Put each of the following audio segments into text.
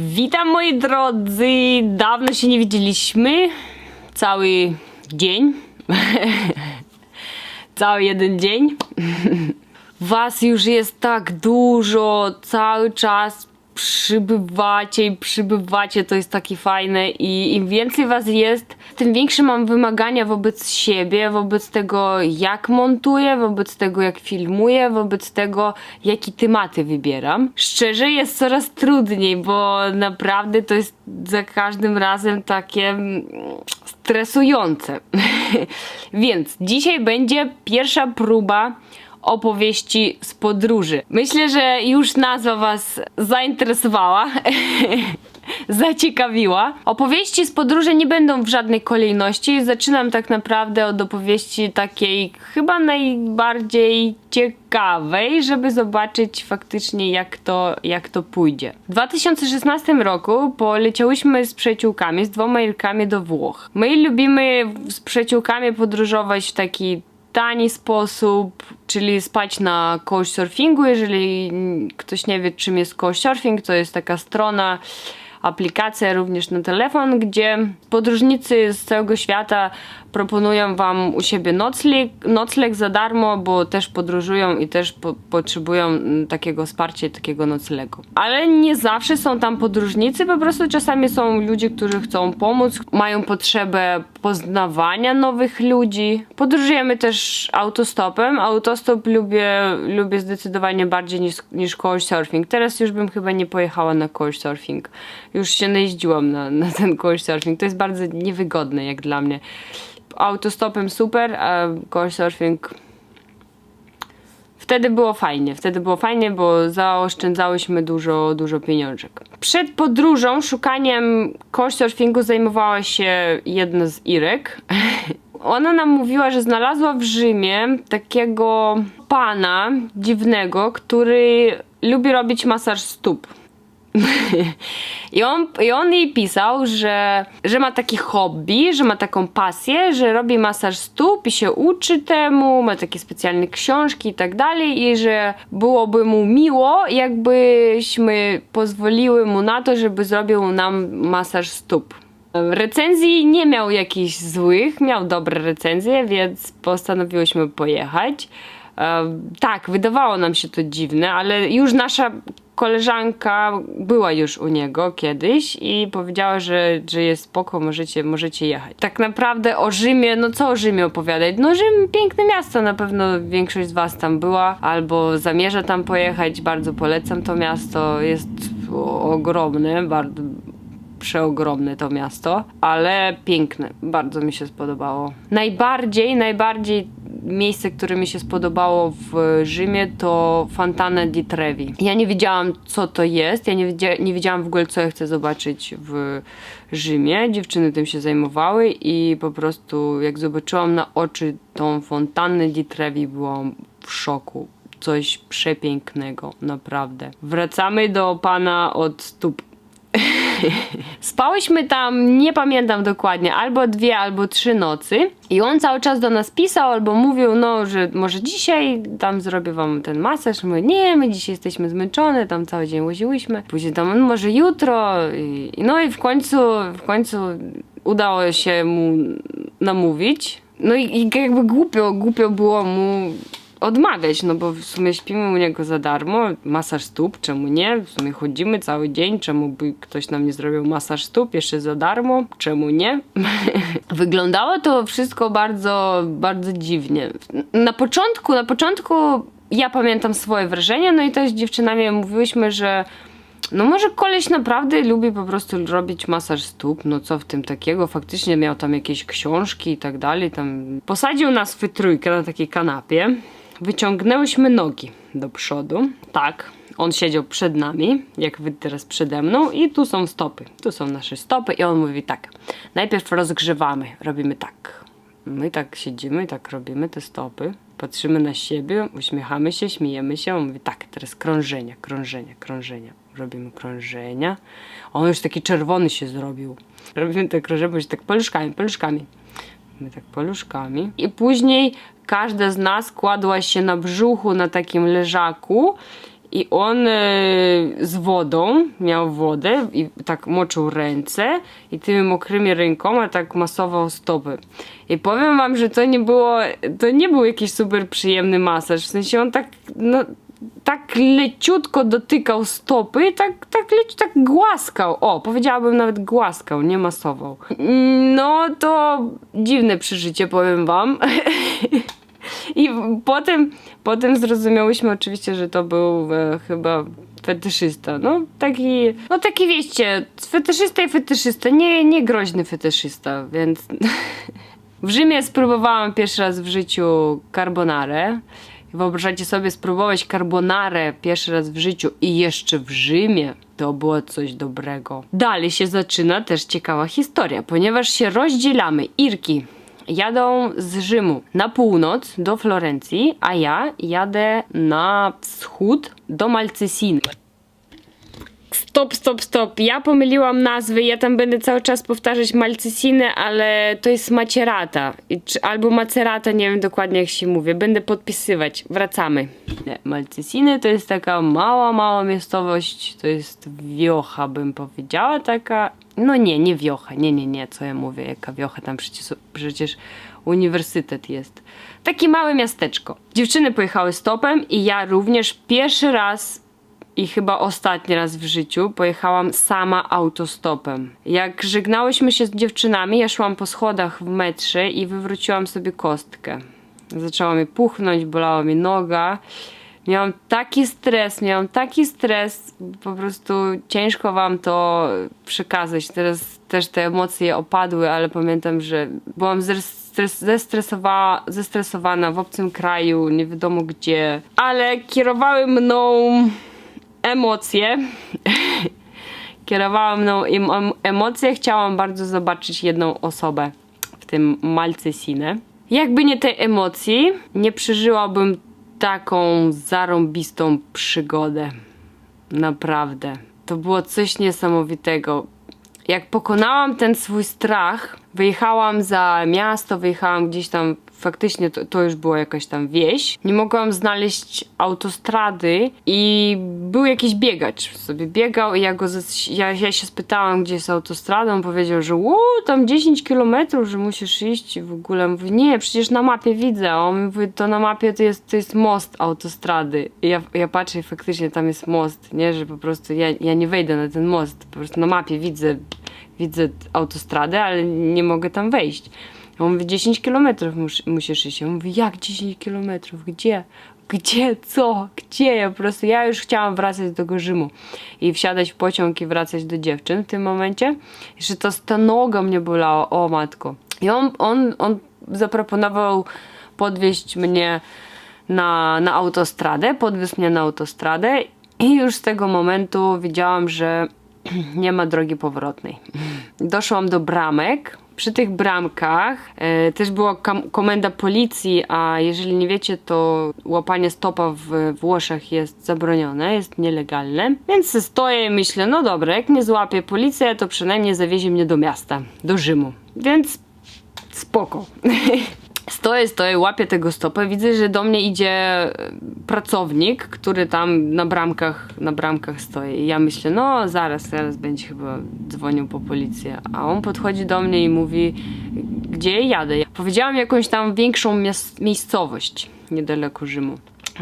Witam moi drodzy, dawno się nie widzieliśmy, cały dzień, cały jeden dzień. Was już jest tak dużo, cały czas przybywacie i przybywacie, to jest takie fajne i im więcej was jest, tym większe mam wymagania wobec siebie, wobec tego jak montuję, wobec tego jak filmuję, wobec tego jakie tematy wybieram. Szczerze jest coraz trudniej, bo naprawdę to jest za każdym razem takie mm, stresujące. Więc dzisiaj będzie pierwsza próba opowieści z podróży. Myślę, że już nazwa Was zainteresowała. Zaciekawiła. Opowieści z podróży nie będą w żadnej kolejności. Zaczynam tak naprawdę od opowieści takiej chyba najbardziej ciekawej, żeby zobaczyć faktycznie jak to, jak to pójdzie. W 2016 roku poleciałyśmy z przyjaciółkami, z dwoma Irkami do Włoch. My lubimy z przyjaciółkami podróżować w taki tani sposób, czyli spać na couchsurfingu. Jeżeli ktoś nie wie, czym jest couchsurfing, to jest taka strona, aplikacja również na telefon, gdzie podróżnicy z całego świata proponują wam u siebie nocleg, nocleg za darmo, bo też podróżują i też po, potrzebują mm, takiego wsparcia takiego noclegu. Ale nie zawsze są tam podróżnicy, po prostu czasami są ludzie, którzy chcą pomóc, mają potrzebę poznawania nowych ludzi. Podróżujemy też autostopem. Autostop lubię, lubię zdecydowanie bardziej niż, niż couchsurfing. Teraz już bym chyba nie pojechała na couchsurfing. Już się najeździłam na, na ten couchsurfing. To jest bardzo niewygodne jak dla mnie. Autostopem super, a couchsurfing Wtedy było fajnie, wtedy było fajnie, bo zaoszczędzałyśmy dużo, dużo pieniążek. Przed podróżą, szukaniem couchsurfingu zajmowała się jedna z Irek. Ona nam mówiła, że znalazła w Rzymie takiego pana dziwnego, który lubi robić masaż stóp. I on, I on jej pisał, że, że ma takie hobby, że ma taką pasję, że robi masaż stóp i się uczy temu, ma takie specjalne książki i tak dalej, i że byłoby mu miło, jakbyśmy pozwoliły mu na to, żeby zrobił nam masaż stóp. Recenzji nie miał jakichś złych, miał dobre recenzje, więc postanowiłyśmy pojechać. E, tak, wydawało nam się to dziwne, ale już nasza koleżanka była już u niego kiedyś i powiedziała, że, że jest spoko, możecie, możecie jechać. Tak naprawdę o Rzymie, no co o Rzymie opowiadać? No Rzym, piękne miasto, na pewno większość z was tam była albo zamierza tam pojechać, bardzo polecam to miasto, jest ogromne, bardzo przeogromne to miasto, ale piękne, bardzo mi się spodobało. Najbardziej, najbardziej miejsce, które mi się spodobało w Rzymie to Fontana di Trevi. Ja nie wiedziałam co to jest, ja nie, wiedzia nie wiedziałam w ogóle co ja chcę zobaczyć w Rzymie. Dziewczyny tym się zajmowały i po prostu jak zobaczyłam na oczy tą Fontannę di Trevi byłam w szoku. Coś przepięknego, naprawdę. Wracamy do pana od stóp Spałyśmy tam, nie pamiętam dokładnie, albo dwie, albo trzy nocy. I on cały czas do nas pisał, albo mówił, no, że może dzisiaj tam zrobię wam ten masaż. My, nie, my dzisiaj jesteśmy zmęczone, tam cały dzień łoziłyśmy. Później tam, no, może jutro. I, no i w końcu, w końcu udało się mu namówić. No i, i jakby głupio, głupio było mu odmawiać, no bo w sumie śpimy u niego za darmo, masaż stóp, czemu nie? W sumie chodzimy cały dzień, czemu by ktoś nam nie zrobił masaż stóp jeszcze za darmo? Czemu nie? Wyglądało to wszystko bardzo, bardzo dziwnie. Na początku, na początku ja pamiętam swoje wrażenia, no i też z dziewczynami mówiłyśmy, że no może koleś naprawdę lubi po prostu robić masaż stóp, no co w tym takiego, faktycznie miał tam jakieś książki i tak dalej, tam posadził nas w trójkę na takiej kanapie, Wyciągnęłyśmy nogi do przodu. Tak, on siedział przed nami, jak wy teraz przede mną, i tu są stopy. Tu są nasze stopy, i on mówi tak. Najpierw rozgrzewamy, robimy tak. My tak siedzimy, tak robimy te stopy, patrzymy na siebie, uśmiechamy się, śmiejemy się. On mówi tak, teraz krążenia, krążenia, krążenia. Robimy krążenia. On już taki czerwony się zrobił. Robimy te krążenia, bo się tak paluszkami, paluszkami. My tak paluszkami. I później każda z nas kładła się na brzuchu na takim leżaku i on e, z wodą, miał wodę i tak moczył ręce i tymi mokrymi rękoma tak masował stopy. I powiem wam, że to nie było, to nie był jakiś super przyjemny masaż, w sensie on tak, no, tak leciutko dotykał stopy tak, tak, leci, tak głaskał. O, powiedziałabym nawet głaskał, nie masował. No to dziwne przeżycie, powiem wam. I potem, potem zrozumiałyśmy oczywiście, że to był e, chyba fetyszysta. No taki, no taki wieście, fetyszysta i fetyszysta, nie, nie groźny fetyszysta, więc... W Rzymie spróbowałam pierwszy raz w życiu carbonarę. Wyobrażacie sobie spróbować carbonarę pierwszy raz w życiu i jeszcze w Rzymie. To było coś dobrego. Dalej się zaczyna też ciekawa historia, ponieważ się rozdzielamy. Irki jadą z Rzymu na północ do Florencji, a ja jadę na wschód do Malcesiny. Stop, stop, stop. Ja pomyliłam nazwy. Ja tam będę cały czas powtarzać Malcesinę, ale to jest czy- Albo Macerata, nie wiem dokładnie jak się mówi. Będę podpisywać. Wracamy. Malcesiny to jest taka mała, mała miejscowość. To jest wiocha, bym powiedziała. Taka. No nie, nie wiocha. Nie, nie, nie. Co ja mówię? Jaka wiocha? Tam przecież, przecież uniwersytet jest. Takie małe miasteczko. Dziewczyny pojechały stopem i ja również pierwszy raz i chyba ostatni raz w życiu pojechałam sama autostopem. Jak żegnałyśmy się z dziewczynami, ja szłam po schodach w metrze i wywróciłam sobie kostkę. Zaczęła mi puchnąć, bolała mi noga. Miałam taki stres, miałam taki stres, po prostu ciężko wam to przekazać. Teraz też te emocje opadły, ale pamiętam, że byłam zestres- zestresowa- zestresowana w obcym kraju, nie wiadomo gdzie, ale kierowały mną emocje. Kierowała mną em- em- emocje. Chciałam bardzo zobaczyć jedną osobę, w tym Malcesinę. Jakby nie tej emocji, nie przeżyłabym taką zarąbistą przygodę. Naprawdę. To było coś niesamowitego. Jak pokonałam ten swój strach, wyjechałam za miasto, wyjechałam gdzieś tam, faktycznie to, to już była jakaś tam wieś. Nie mogłam znaleźć autostrady i był jakiś biegacz. Sobie biegał i ja, go ja, ja się spytałam, gdzie jest autostrada. On powiedział, że u, tam 10 kilometrów, że musisz iść w ogóle. Mówię, nie, przecież na mapie widzę. On mówi, to na mapie to jest, to jest most autostrady. I ja, ja patrzę i faktycznie tam jest most, nie, że po prostu ja, ja nie wejdę na ten most. Po prostu na mapie widzę widzę autostradę, ale nie mogę tam wejść. A on mówi, 10 kilometrów mus, musisz iść. Ja mówię, jak 10 kilometrów? Gdzie? Gdzie? Co? Gdzie? Ja po prostu, ja już chciałam wracać do tego Rzymu i wsiadać w pociąg i wracać do dziewczyn w tym momencie. Jeszcze to ta noga mnie bolała, o matko. I on, on, on zaproponował podwieźć mnie na, na autostradę, podwiózł mnie na autostradę i już z tego momentu wiedziałam, że nie ma drogi powrotnej. Doszłam do bramek. Przy tych bramkach e, też była komenda policji, a jeżeli nie wiecie, to łapanie stopa w Włoszech jest zabronione, jest nielegalne. Więc stoję i myślę, no dobra, jak nie złapie policja, to przynajmniej zawiezie mnie do miasta, do Rzymu. Więc spoko. Stoję, stoję, łapię tego stopę, widzę, że do mnie idzie e, pracownik, który tam na bramkach, na bramkach stoi. I ja myślę, no zaraz, zaraz będzie chyba dzwonił po policję. A on podchodzi do mnie i mówi, gdzie jadę. Ja powiedziałam jakąś tam większą miejscowość niedaleko Rzymu.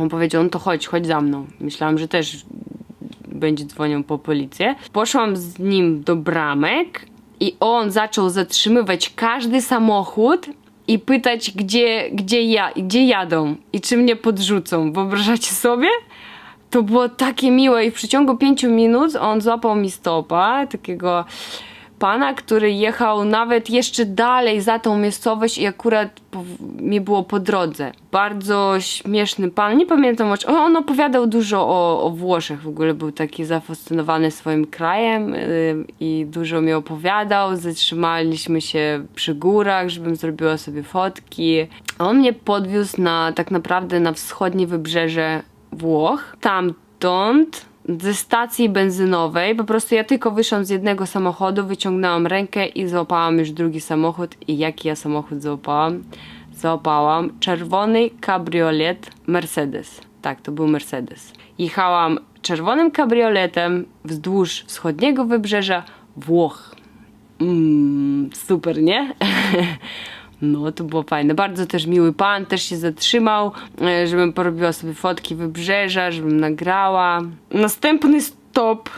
On powiedział, no to chodź, chodź za mną. Myślałam, że też będzie dzwonił po policję. Poszłam z nim do bramek i on zaczął zatrzymywać każdy samochód i pytać, gdzie, gdzie, ja, gdzie jadą i czy mnie podrzucą. Wyobrażacie sobie? To było takie miłe i w przeciągu pięciu minut on złapał mi stopa, takiego pana, który jechał nawet jeszcze dalej za tą miejscowość i akurat mi było po drodze. Bardzo śmieszny pan, nie pamiętam o czym. On opowiadał dużo o, o Włoszech, w ogóle był taki zafascynowany swoim krajem yy, i dużo mi opowiadał. Zatrzymaliśmy się przy górach, żebym zrobiła sobie fotki. On mnie podwiózł na tak naprawdę na wschodnie wybrzeże Włoch. Tamtąd ze stacji benzynowej, po prostu ja tylko wyszłam z jednego samochodu, wyciągnęłam rękę i złapałam już drugi samochód. I jaki ja samochód złapałam? Złapałam czerwony kabriolet Mercedes. Tak, to był Mercedes. Jechałam czerwonym kabrioletem wzdłuż wschodniego wybrzeża Włoch. Mm, super, nie? No, to było fajne. Bardzo też miły pan, też się zatrzymał, e, żebym porobiła sobie fotki wybrzeża, żebym nagrała. Następny stop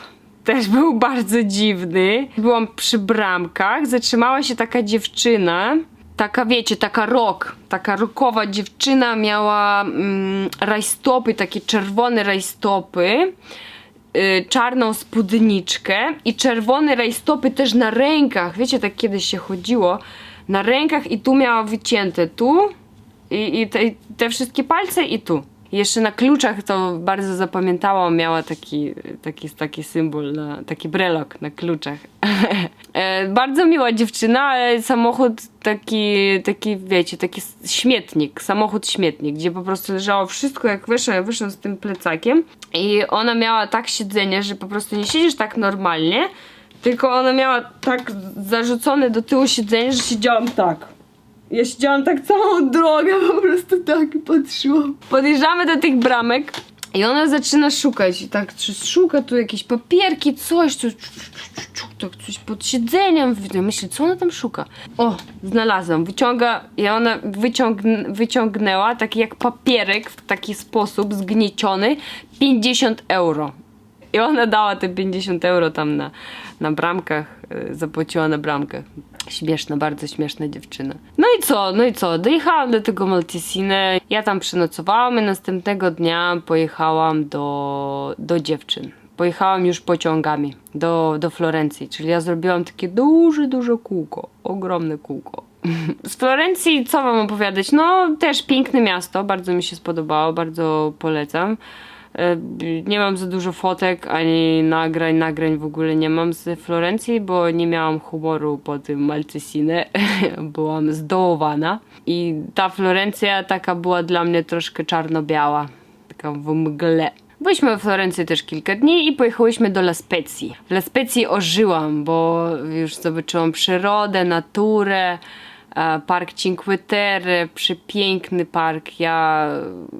też był bardzo dziwny. Byłam przy bramkach, zatrzymała się taka dziewczyna. Taka, wiecie, taka rok, taka rokowa dziewczyna miała mm, rajstopy, takie czerwone rajstopy y, czarną spódniczkę i czerwone rajstopy też na rękach. Wiecie, tak kiedyś się chodziło. Na rękach i tu miała wycięte tu i, i te, i te wszystkie palce i tu. Jeszcze na kluczach to bardzo zapamiętałam, miała taki, taki, taki symbol, na, taki brelok na kluczach. e, bardzo miła dziewczyna, ale samochód taki, taki wiecie, taki śmietnik, samochód śmietnik, gdzie po prostu leżało wszystko, jak wyszłam, wyszłam z tym plecakiem i ona miała tak siedzenie, że po prostu nie siedzisz tak normalnie, tylko ona miała tak zarzucone do tyłu siedzenie, że siedziałam tak. Ja siedziałam tak całą drogę, po prostu tak patrzyłam. Podjeżdżamy do tych bramek i ona zaczyna szukać. I tak szuka tu jakieś papierki, coś, coś, tak coś pod siedzeniem. Ja myślę, co ona tam szuka? O, znalazłam. Wyciąga, i ona wyciągn, wyciągnęła taki jak papierek w taki sposób zgnieciony 50 euro. I ona dała te 50 euro tam na, na bramkach, y, zapłaciła na bramkach. Śmieszna, bardzo śmieszna dziewczyna. No i co, no i co, dojechałam do tego Maltesine, ja tam przenocowałam i następnego dnia pojechałam do, do dziewczyn. Pojechałam już pociągami do, do Florencji, czyli ja zrobiłam takie duże, duże kółko, ogromne kółko. Z Florencji co wam opowiadać? No też piękne miasto, bardzo mi się spodobało, bardzo polecam. E, Nie mam za dużo fotek, ani nagrań, nagrań w ogóle nie mam z Florencji, bo nie miałam humoru po tym Malcesine. Byłam zdołowana. I ta Florencja taka była dla mnie troszkę czarno-biała. Taka w mgle. Byliśmy we Florencji też kilka dni i pojechałyśmy do La Spezia. W La Spezia ożyłam, bo już zobaczyłam przyrodę, naturę, park Cinque Terre, przepiękny park. Ja,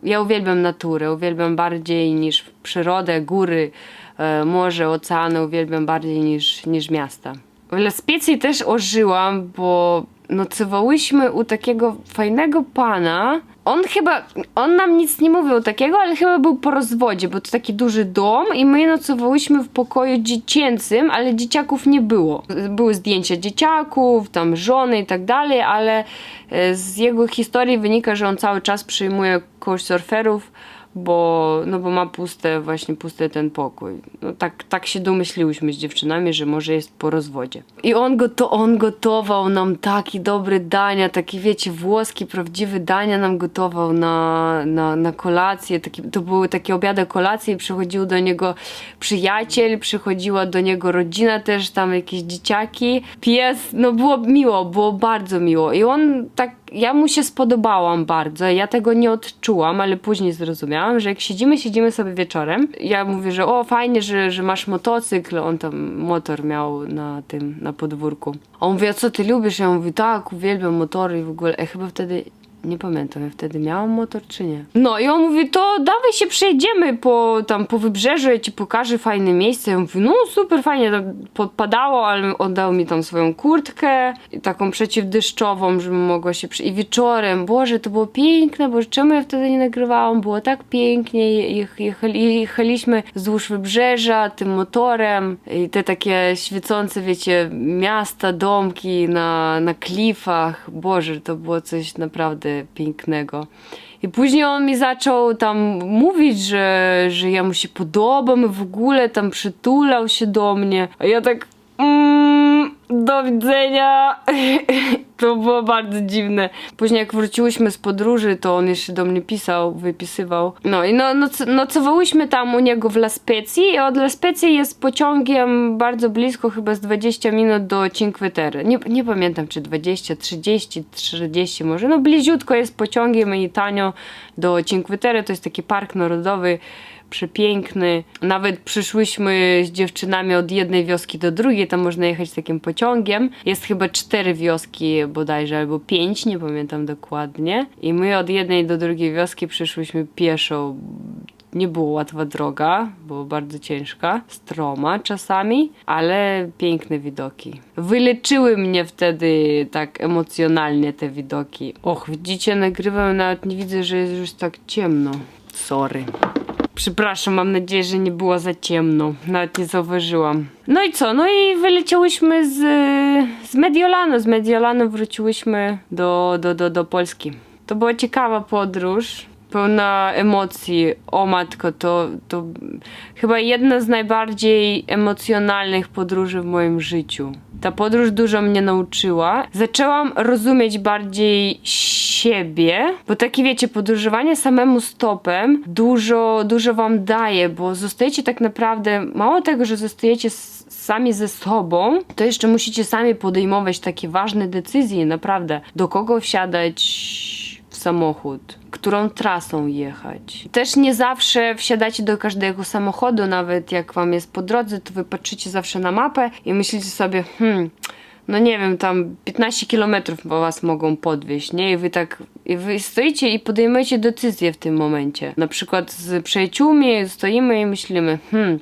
ja uwielbiam naturę, uwielbiam bardziej niż przyrodę, góry, e, morze, oceany, uwielbiam bardziej niż, niż miasta. W La Spezia też ożyłam, bo nocowałyśmy u takiego fajnego pana. On chyba, on nam nic nie mówił takiego, ale chyba był po rozwodzie, bo to taki duży dom i my nocowałyśmy w pokoju dziecięcym, ale dzieciaków nie było. Były zdjęcia dzieciaków, tam żony i tak dalej, ale e, z jego historii wynika, że on cały czas przyjmuje couchsurferów, bo, no bo ma puste, właśnie pusty ten pokój. No tak, tak się domyśliłyśmy z dziewczynami, że może jest po rozwodzie. I on, goto, on gotował nam taki dobre dania, takie wiecie, włoskie, prawdziwe dania nam gotował na, na, na kolację. Taki, to były takie obiady, kolacje i przychodził do niego przyjaciel, przychodziła do niego rodzina też, tam jakieś dzieciaki. Pies, no było miło, było bardzo miło. I on tak ja mu się spodobałam bardzo. Ja tego nie odczułam, ale później zrozumiałam, że jak siedzimy, siedzimy sobie wieczorem, ja mówię, że o fajnie, że, że masz motocykl, on tam motor miał na tym, na podwórku. A on mówi, a co ty lubisz? Ja mówię, tak, uwielbiam motory i w ogóle. E, chyba wtedy nie pamiętam, ja wtedy miałam motor czy nie. No i on mówi, to dawaj się przejedziemy po, tam po wybrzeżu, ja ci pokażę fajne miejsce. Ja mówię, no super fajnie, tam podpadało, ale on dał mi tam swoją kurtkę, taką przeciwdeszczową, żebym mogła się przy... I wieczorem, Boże, to było piękne, Boże, czemu ja wtedy nie nagrywałam? Było tak pięknie, Je- jechali, jechaliśmy wzdłuż wybrzeża tym motorem i te takie świecące, wiecie, miasta, domki na, na klifach. Boże, to było coś naprawdę pięknego. I później on mi zaczął tam mówić, że, że ja mu się podobam i w ogóle tam przytulał się do mnie. A ja tak mm, do widzenia. to było bardzo dziwne. Później jak wróciłyśmy z podróży, to on jeszcze do mnie pisał, wypisywał. No i no, noc, nocowałyśmy tam u niego w La Spezia i od La Spezia jest pociągiem bardzo blisko, chyba z 20 minut do Cinque Terre. Nie, nie pamiętam, czy 20, 30, 40 może. No bliziutko jest pociągiem i tanio do Cinque Terre. To jest taki park narodowy przepiękny. Nawet przyszłyśmy z dziewczynami od jednej wioski do drugiej, tam można jechać takim pociągiem. Jest chyba cztery wioski bodajże, albo pięć, nie pamiętam dokładnie. I my od jednej do drugiej wioski przyszłyśmy pieszo. Nie było łatwa droga, było bardzo ciężka, stroma czasami, ale piękne widoki. Wyleczyły mnie wtedy tak emocjonalnie te widoki. Och, widzicie, nagrywam, nawet nie widzę, że jest już tak ciemno. Sorry. Przepraszam, mam nadzieję, że nie było za ciemno. Nawet nie zauważyłam. No i co? No i wyleciałyśmy z, z Mediolanu. Z Mediolanu wróciłyśmy do, do, do, do Polski. To była ciekawa podróż. Pełna emocji. O matko, to, to chyba jedna z najbardziej emocjonalnych podróży w moim życiu. Ta podróż dużo mnie nauczyła. Zaczęłam rozumieć bardziej siebie, bo takie wiecie, podróżowanie samemu stopem dużo, dużo wam daje, bo zostajecie tak naprawdę, mało tego, że zostajecie sami ze sobą, to jeszcze musicie sami podejmować takie ważne decyzje, naprawdę. Do kogo wsiadać samochód, którą trasą jechać. Też nie zawsze wsiadacie do każdego samochodu, nawet jak wam jest po drodze, to wy patrzycie zawsze na mapę i myślicie sobie, hmm, no nie wiem, tam 15 kilometrów was mogą podwieźć, nie? I wy tak, i wy stoicie i podejmujecie decyzję w tym momencie. Na przykład z przyjaciółmi stoimy i myślimy, hmm,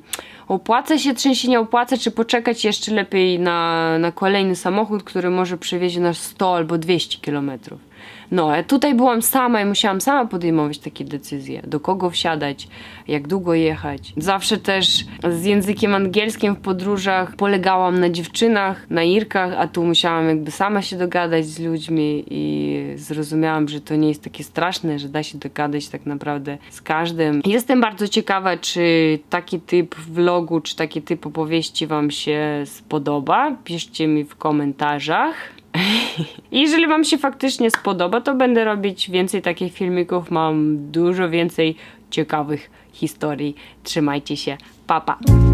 opłaca się czy się nie opłaca, czy poczekać jeszcze lepiej na, na kolejny samochód, który może przewiezie nas 100 albo 200 kilometrów. No, tutaj byłam sama i musiałam sama podejmować takie decyzje. Do kogo wsiadać, jak długo jechać. Zawsze też z językiem angielskim w podróżach polegałam na dziewczynach, na Irkach, a tu musiałam jakby sama się dogadać z ludźmi i zrozumiałam, że to nie jest takie straszne, że da się dogadać tak naprawdę z każdym. Jestem bardzo ciekawa, czy taki typ vlogu, czy taki typ opowieści Wam się spodoba. Piszcie mi w komentarzach. Jeżeli Wam się faktycznie spodoba, to będę robić więcej takich filmików. Mam dużo więcej ciekawych historii. Trzymajcie się. Papa. Pa.